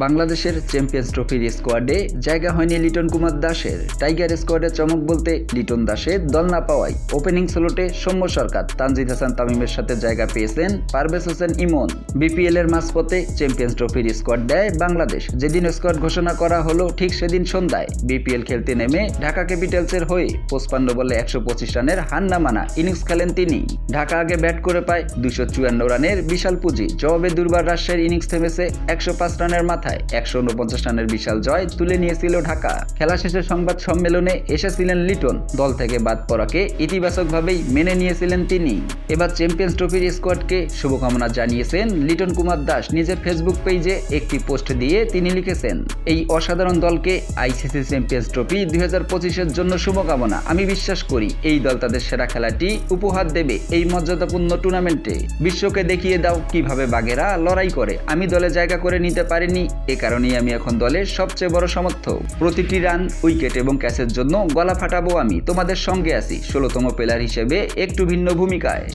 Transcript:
বাংলাদেশের চ্যাম্পিয়ন্স ট্রফির স্কোয়াডে জায়গা হয়নি লিটন কুমার দাসের। টাইগার স্কোয়াডে চমক বলতে লিটন দাসের দল না পাওয়ায় ওপেনিং স্লোটে সৌম্য সরকার, তানজিদ হাসান তামিমের সাথে জায়গা পেয়েছেন পারভেজ হোসেন ইমন। বিপিএল এর মাঝপথে চ্যাম্পিয়ন্স ট্রফির স্কোয়াড দেয় বাংলাদেশ। যেদিন স্কোয়াড ঘোষণা করা হলো ঠিক সেদিন সন্ধ্যায় বিপিএল খেলতে নেমে ঢাকা ক্যাপিটালসের হয়ে পঁচপান্ন বলে একশো পঁচিশ রানের হান্না মানা ইনিংস খেলেন তিনি। ঢাকা আগে ব্যাট করে পায় দুশো চুয়ান্ন রানের বিশাল পুঁজি। জবাবে দুর্বার রাজশাহীর ইনিংস থেমেছে একশো পাঁচ রানের মাথায় একশো উনপঞ্চাশ রানের বিশাল জয় তুলে নিয়েছিল ঢাকা। খেলা শেষে সংবাদ সম্মেলনে এসেছিলেন লিটন। দল থেকে বাদ পড়াকে ইতিবাচকভাবেই মেনে নিয়েছিলেন তিনি। এবার চ্যাম্পিয়ন্স ট্রফির স্কোয়াডকে শুভকামনা জানিয়েছেন লিটন কুমার দাস। নিজের ফেসবুক পেজে একটি পোস্ট দিয়ে তিনি লিখেছেন, এই অসাধারণ দলকে আইসিসি চ্যাম্পিয়ন্স ট্রফি দুই হাজার পঁচিশের জন্য শুভকামনা। আমি বিশ্বাস করি এই দল তাদের সেরা খেলাটি উপহার দেবে এই মর্যাদাপূর্ণ টুর্নামেন্টে। বিশ্বকে দেখিয়ে দাও কীভাবে বাঘেরা লড়াই করে। আমি দলে জায়গা করে নিতে পারিনি এ কারণেই আমি এখন দলের সবচেয়ে বড় সমর্থক। প্রতিটি রান, উইকেট এবং ক্যাচের জন্য গলা ফাটাবো আমি। তোমাদের সঙ্গে আছি ষোলোতম প্লেয়ার হিসেবে একটু ভিন্ন ভূমিকায়।